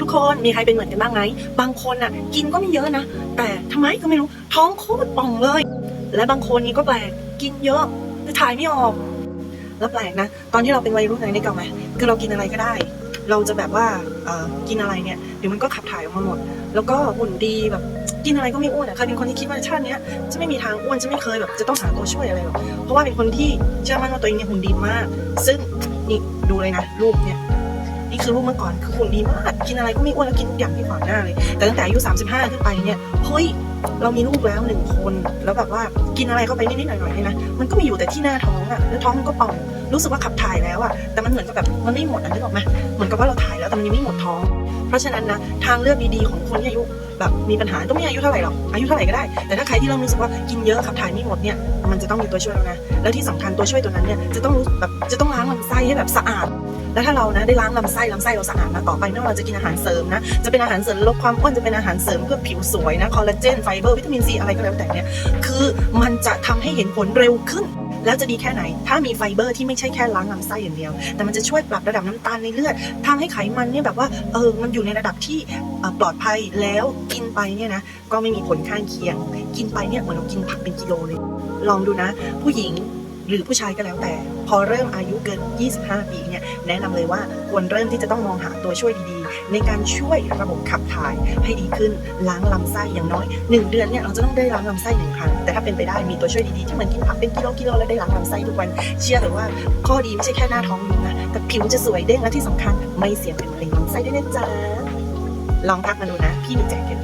ทุกคนมีใครเป็นเหมือนกันบ้างไหมบางคนอะ กินก็ไม่เยอะนะ แต่ทำไมก็ไม่รู้ท้องโคตรป่องเลย และบางคนนี่ก็แปลกกินเยอะแต่ถ่ายไม่ออก แล้วแปลกนะ ตอนที่เราเป็นวัยรุ่นไรนี่เก่าไหมคือเรากินอะไรก็ได้ เราจะแบบว่ากินอะไรเนี่ยเดี๋ยวมันก็ขับถ่ายออกมาหมด แล้วก็หุ่นดีแบบกินอะไรก็ไม่อ้วนอะใครเป็นคนที่คิดว่าชาติเนี้ยจะไม่มีทางอ้วนจะไม่เคยแบบจะต้องหาตัวช่วยอะไรหรอกเพราะว่าเป็นคนที่เชื่อมั่นว่าตัวเองเนี่ยหุ่นดีมาก ซึ่งนี่ดูเลยนะรูปเนี่ย นี่คือรูปเมื่อก่อนคือหุ่นดีมาก กินอะไรก็ไม่อ้วนแล้วกินทุกอย่างที่ขวางหน้าเลย แต่ตั้งแต่อายุ 35 ขึ้นไปเนี่ย เฮ้ย เรามีลูกแล้วหนึ่งคน แล้วแบบว่ากินอะไรเข้าไปนิดๆหน่อยๆเนี่ยนะ มันก็มีอยู่แต่ที่หน้าท้องอะแล้วท้องมันก็ป่อง รู้สึกว่าขับถ่ายแล้วอะแต่มันเหมือนกับแบบมันไม่หมดอะนึกออกไหมเหมือนกับว่าเราถ่ายแล้วแต่มันยังไม่หมดท้อง เพราะฉะนั้นนะทางเลือกดีๆของคนที่อายุแบบมีปัญหาต้องไม่อายุเท่าไหร่หรอกอายุเท่าไหร่ก็ได้ แต่ถ้าใครที่เริ่มรู้สึกว่ากินเยอะขับถ่ายไม่หมดเนี่ยมันจะต้องมีตัวช่วยแล้วนะ แล้วที่สำคัญตัวช่วยตัวนั้นเนี่ยจะต้องรู้แบบจะต้องล้างลำไส้ให้แบบสะอาด แล้วถ้าเรานะได้ล้างลำไส้ลำไส้เราสะอาดนะต่อไปไม่ว่าเราจะกินอาหารเสริมนะจะเป็นอาหารเสริมลดความอ้วนจะเป็นอาหารเสริมเพื่อผิวสวยนะคอลลาเจนไฟเบอร์วิตามินซีอะไรก็แล้วแต่เนี่ยคือมันจะทำให้เห็นผลเร็วขึ้น แล้วจะดีแค่ไหน ถ้ามีไฟเบอร์ที่ไม่ใช่แค่ล้างลำไส้อย่างเดียว แต่มันจะช่วยปรับระดับน้ำตาลในเลือดทำให้ไขมันเนี่ยแบบว่าเออมันอยู่ในระดับที่ปลอดภัยแล้วกินไปเนี่ยนะก็ไม่มีผลข้างเคียง กินไปเนี่ยเหมือนเรากินผักเป็นกิโลเลย ลองดูนะ ผู้หญิง หรือผู้ชายก็แล้วแต่ พอเริ่มอายุเกิน 25 ปีเนี่ยแนะนำเลยว่าควรเริ่มที่จะต้องมองหาตัวช่วยดีๆ ในการช่วยระบบขับถ่ายให้ดีขึ้นล้างลำไส้อย่างน้อย 1 เดือนเนี่ยเราจะต้องได้ล้างลำไส้หนึ่งครั้งแต่ถ้าเป็นไปได้มีตัวช่วยดีๆที่เหมือนกินผักเป็นกิโลกิโลแล้วได้ล้างลำไส้ทุกวัน เชื่อเลยว่าข้อดีไม่ใช่แค่หน้าท้องอยู่นะแต่ผิวจะสวยเด้งและที่สำคัญ ไม่เสี่ยงเป็นมะเร็งลำไส้ด้วยนะจ๊ะลองทักมาดูนะพี่มีแจกเก็บ